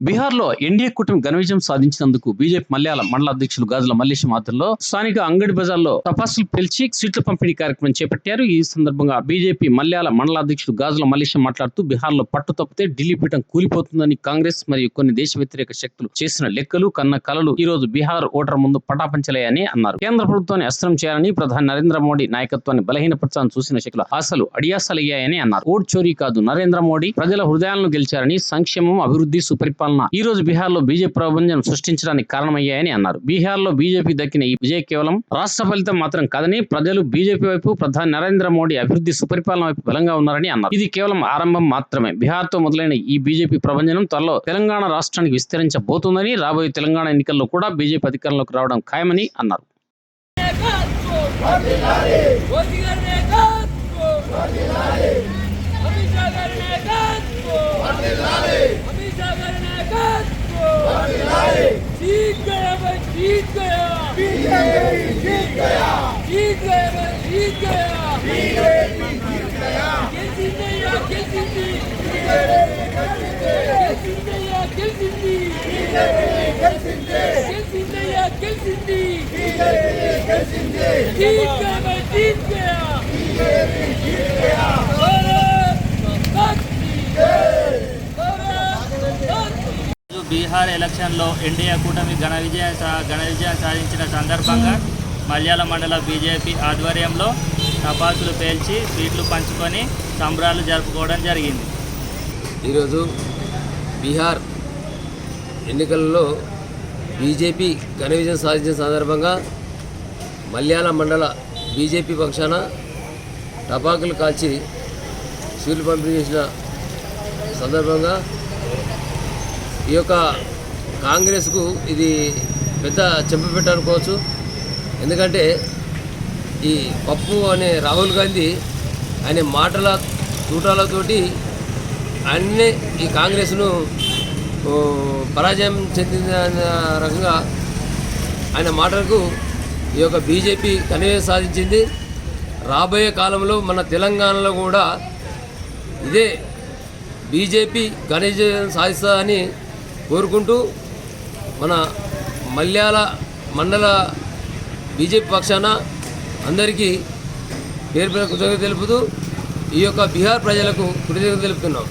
బీహార్లో ఎన్డీఏ కూటమి ఘన విజయం సాధించినందుకు బీజేపీ మలయాళ మండల అధ్యక్షులు గాజుల మల్లేశం ఆధ్వర్యంలో స్థానిక అంగడి బజార్లో తపాసులు పిలిచి సీట్ల పంపిణీ కార్యక్రమం చేపట్టారు. ఈ సందర్భంగా బీజేపీ మలయాళ మండల అధ్యక్షులు గాజుల మల్లేశం మాట్లాడుతూ బీహార్లో పట్టు తప్పితే ఢిల్లీ పీఠం కూలిపోతుందని కాంగ్రెస్ మరియు కొన్ని దేశ వ్యతిరేక శక్తులు చేసిన లెక్కలు కన్న కలలు ఈ రోజు బీహార్ ఓటర్ ముందు పటాపంచలేయని అన్నారు. కేంద్ర ప్రభుత్వాన్ని అస్త్రం చేయాలని ప్రధాని నరేంద్ర మోడీ నాయకత్వాన్ని బలహీనపరచాలని చూసిన శక్తుల ఆశలు అడియాసలయ్యాయని అన్నారు. ఓట్ చోరీ కాదు నరేంద్ర మోడీ ప్రజల హృదయాలను గెలిచారని సంక్షేమం అభివృద్ధి సుపరిపాలన ఈ రోజు బీహార్లో బీజేపీ ప్రభంజనం సృష్టించడానికి కారణమయ్యాయని అన్నారు బీహార్లో బీజేపీ దక్కిన ఈ విజయ కేవలం రాష్ట్ర ఫలితం మాత్రం కాదని ప్రజలు బీజేపీ వైపు ప్రధాని నరేంద్ర మోడీ అభివృద్ధి సుపరిపాలన వైపు బలంగా ఉన్నారని అన్నారు ఇది కేవలం ఆరంభం మాత్రమే బీహార్తో మొదలైన ఈ బీజేపీ ప్రభంజనం త్వరలో తెలంగాణ రాష్ట్రానికి విస్తరించబోతుందని రాబోయే తెలంగాణ ఎన్నికల్లో కూడా బీజేపీ అధికారంలోకి రావడం ఖాయమని అన్నారు Kesinlikle! Kesinlikle! Kesinlikle! Kesinlikle! Bihar ఎలక్షన్లో ఎన్డీఏ కూటమి ఘన విజయం సా- ఘన విజయం సాధించిన సందర్భంగా మలయాళ మండల బీజేపీ ఆధ్వర్యంలో టపాసులు పేల్చి సీట్లు పంచుకొని సంబరాలు జరుపుకోవడం జరిగింది. ఈరోజు బీహార్ ఎన్నికలలో బీజేపీ ఘన విజయం సాధించిన సందర్భంగా మలయాళ మండల బీజేపీ పక్షాన టపాకులు కాల్చి సీట్లు పంపిణీ చేసిన సందర్భంగా ఈ యొక్క కాంగ్రెస్కు ఇది పెద్ద చెంపపెట్ట అనుకోవచ్చు ఎందుకంటే ఈ పప్పు అనే రాహుల్ గాంధీ ఆయన మాటల చూటాలతోటి అన్నీ ఈ కాంగ్రెస్ను పరాజయం చెందిన రకంగా ఆయన మాటలకు ఈ యొక్క బీజేపీ కనివే సాధించింది. రాబోయే కాలంలో మన తెలంగాణలో కూడా ఇదే బీజేపీ ఘనజ సాధిస్తుందని కోరుకుంటూ మన మల్యాల మండల బీజేపీ పక్షాన అందరికీ పేరు పేరు కృతజ్ఞత తెలుపుతూ ఈ యొక్క బీహార్ ప్రజలకు కృతజ్ఞత తెలుపుతున్నాం.